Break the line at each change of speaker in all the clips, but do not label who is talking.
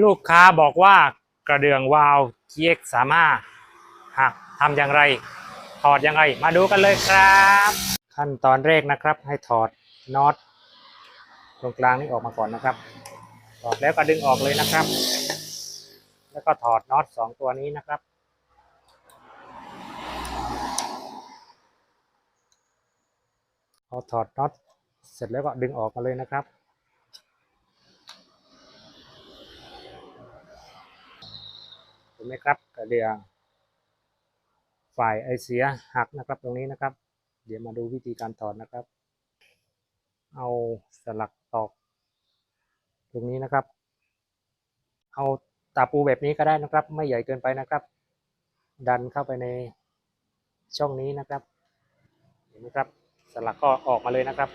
ลูกค้าบอกว่ากระเดื่องวาล์ว GX สามารถหักทำอย่างไร ถอดอย่างไรมาดูกันเลยครับ ขั้นตอนแรกนะครับ ให้ถอดน็อตตรงกลางนี้ออกมาก่อนนะครับ ถอดแล้วก็ดึงออกเลยนะครับ แล้วก็ถอดน็อตสองตัวนี้นะครับ พอถอดน็อตเสร็จแล้วก็ดึงออกมาเลยนะครับ ห็นไหมครับกระเดื่องฝ่ายไอเสียหักนะครับตรงนี้นะครับ เดี๋ยวมาดูวิธีการถอดนะครับ เอาสลักตอก ตรงนี้นะครับ เอาตาปูแบบนี้ก็ได้นะครับ ไม่ใหญ่เกินไปนะครับ ดันเข้าไปในช่องนี้นะครับ เห็นไหมครับ สลักก็ออกมาเลยนะครับ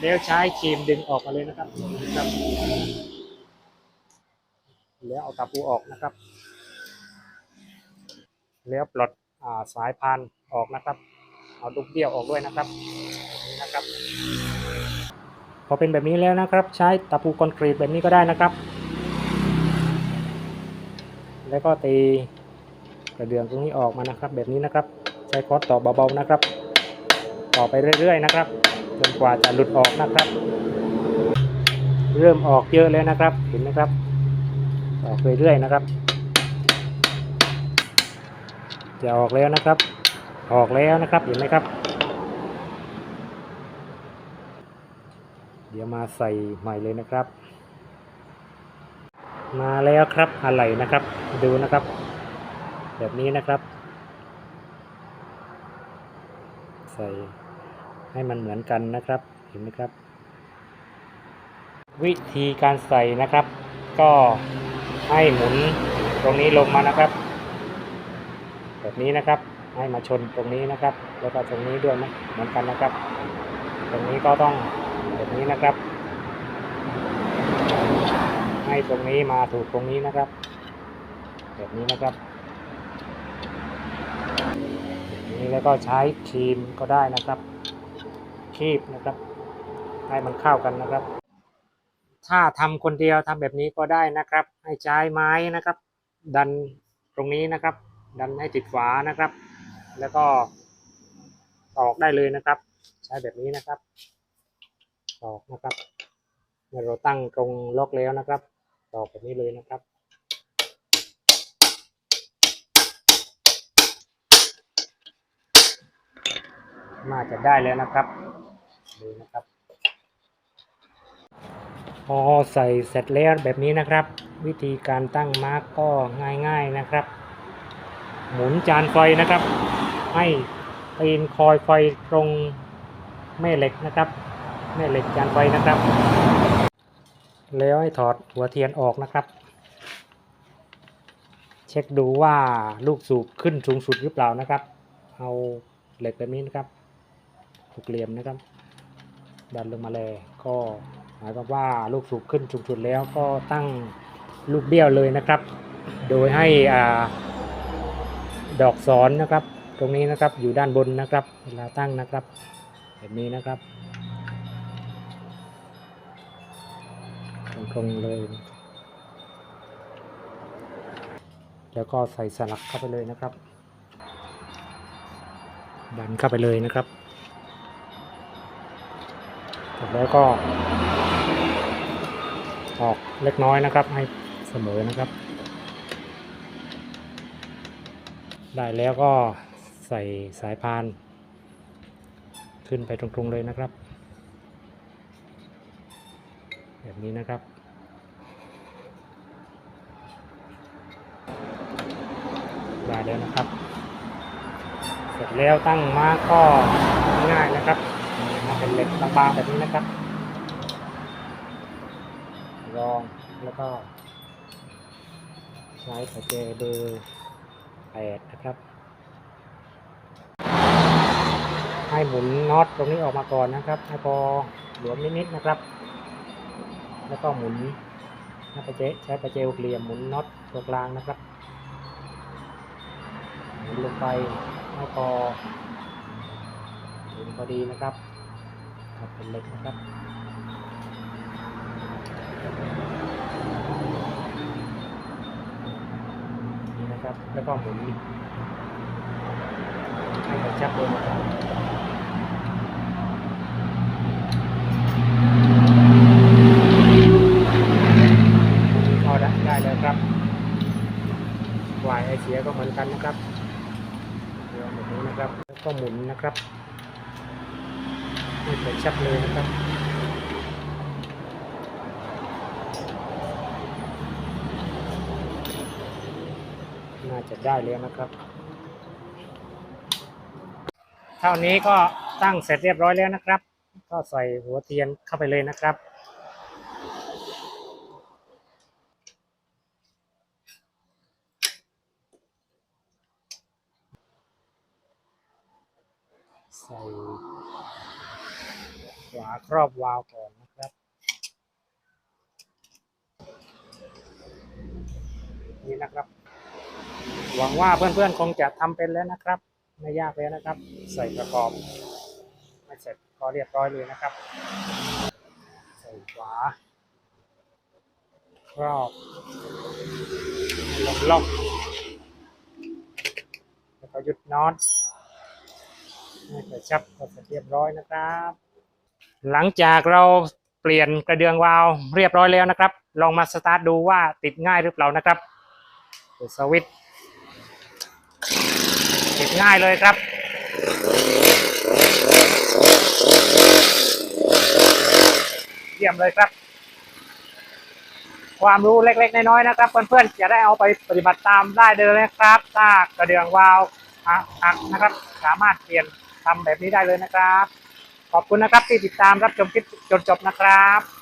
เดี๋ยวใช้ครีมดึงออกมาเลยนะครับครับ แล้วเอาตาปูออกนะครับ แล้วปลดอ่าสายพานออกนะครับ เอาดุกเดี่ยวออกด้วยนะครับนี่นะครับ พอเป็นแบบนี้แล้วนะครับ ใช้ตะปูคอนกรีตแบบนี้ก็ได้นะครับ แล้วก็ตีกระเดื่องตรงนี้ออกมานะครับ แบบนี้นะครับ ใช้คอร์สต่อเบาๆนะครับ ต่อไปเรื่อยๆนะครับ จนกว่าจะหลุดออกนะครับ เริ่มออกเยอะแล้วนะครับเห็นไหมครับ ออกเรื่อยๆนะครับ จะออกแล้วนะครับ ออกแล้วนะครับเห็นไหมครับ เดี๋ยวมาใส่ใหม่เลยนะครับ มาแล้วครับอะไรนะครับ ดูนะครับ แบบนี้นะครับ ใส่ ให้มันเหมือนกันนะครับ เห็นไหมครับ วิธีการใส่นะครับ ก็ให้หมุนตรงนี้ลงมานะครับ แบบนี้นะครับ ให้มาชนตรงนี้นะครับ แล้วก็ตรงนี้ด้วยนะเหมือนกันนะครับ ตรงนี้ก็ต้องแบบนี้นะครับ ให้ตรงนี้มาถูกตรงนี้นะครับ แบบนี้นะครับแบบนี้แล้วก็ใช้ครีมก็ได้นะครับ คีบนะครับ ให้มันเข้ากันนะครับ ถ้าทำคนเดียวทำแบบนี้ก็ได้นะครับ ให้ใช้ไม้นะครับ ดันตรงนี้นะครับ ดันให้ติดฝานะครับ แล้วก็ตอกได้เลยนะครับ ใช้แบบนี้นะครับตอกนะครับเมื่อเราตั้งตรงล็อกแล้วนะครับตอกแบบนี้เลยนะครับน่าจะได้แล้วนะครับ ดูนะครับ พอใส่เสร็จแล้วแบบนี้นะครับ วิธีการตั้งมาร์กก็ง่ายๆนะครับ หมุนจานไฟนะครับ ให้ตีนคอยไฟตรงแม่เหล็กนะครับ แม่เหล็กจานไฟนะครับ แล้วให้ถอดหัวเทียนออกนะครับ เช็คดูว่าลูกสูบขึ้นสูงสุดหรือเปล่านะครับ เอาเหล็กแบบนี้นะครับหกเหลี่ยมนะครับ ดันลงมาเลยก็หมายความว่าลูกสูบขึ้นสูงสุดแล้วก็ตั้งลูกเบี้ยวเลยนะครับ โดยให้อ่าดอกสอนนะครับ ตรงนี้นะครับอยู่ด้านบนนะครับเวลาตั้งนะครับแบบนี้นะครับตรงๆเลย แล้วก็ใส่สลักเข้าไปเลยนะครับ ดันเข้าไปเลยนะครับ ร็จแล้วก็ ออกเล็กน้อยนะครับ ให้เสมอนะครับ ได้แล้วก็ใส่สายพาน ขึ้นไปตรงๆเลยนะครับ แบบนี้นะครับได้แล้วนะครับ เสร็จแล้วตั้งมาก็ง่ายนะครับ เป็นเหล็กบางๆแบบนี้นะครับ รองแล้วก็ ใช้สายเจเบอร์แปดนะครับ ให้หมุนน็อตตรงนี้ออกมาก่อนนะครับให้พอหลวมนิดๆนะครับ แล้วก็หมุนใช้ประเจใช้ประเจเหลี่ยมหมุนน็อตตัวกลางนะครับหมุนลงไปให้พอหมุนพอดีนะครับ ครับเป็นเล็กนะครับนี่นะครับ แล้วก็หมุนให้กระชับลงมาได้แล้วครับวายไอเสียก็เหมือนกันนะครับเดี๋ยวแบบนี้นะครับ แล้วก็หมุนนะครับ ให้กระชับเลยนะครับน่าจะได้แล้วนะครับ เท่านี้ก็ตั้งเสร็จเรียบร้อยแล้วนะครับ ก็ใส่หัวเทียนเข้าไปเลยนะครับใส่ ฝาครอบวาล์วก่อนนะครับ นี่นะครับ หวังว่าเพื่อนๆคงจะทำเป็นแล้วนะครับ ไม่ยากเลยนะครับ ใส่ประกอบไม่เสร็จก็เรียบร้อยเลยนะครับ ใส่ฝาครอบล็อกล็อกแล้วก็หยุดน็อตให้กระชับก็เสร็จเรียบร้อยนะครับ หลังจากเราเปลี่ยนกระเดืองวาล์วเรียบร้อยแล้วนะครับ ลองมาสตาร์ทดูว่าติดง่ายหรือเปล่านะครับเปิดสวิตช์ติดง่ายเลยครับ เยี่ยมเลยครับ ความรู้เล็กๆ น้อยๆนะครับ เพื่อนๆจะได้เอาไปปฏิบัติตามได้เลยนะครับถ้ากระเดืองวาล์วหักนะครับ สามารถเปลี่ยนทำแบบนี้ได้เลยนะครับ ขอบคุณนะครับที่ติดตามรับชมคลิปจนจบนะครับ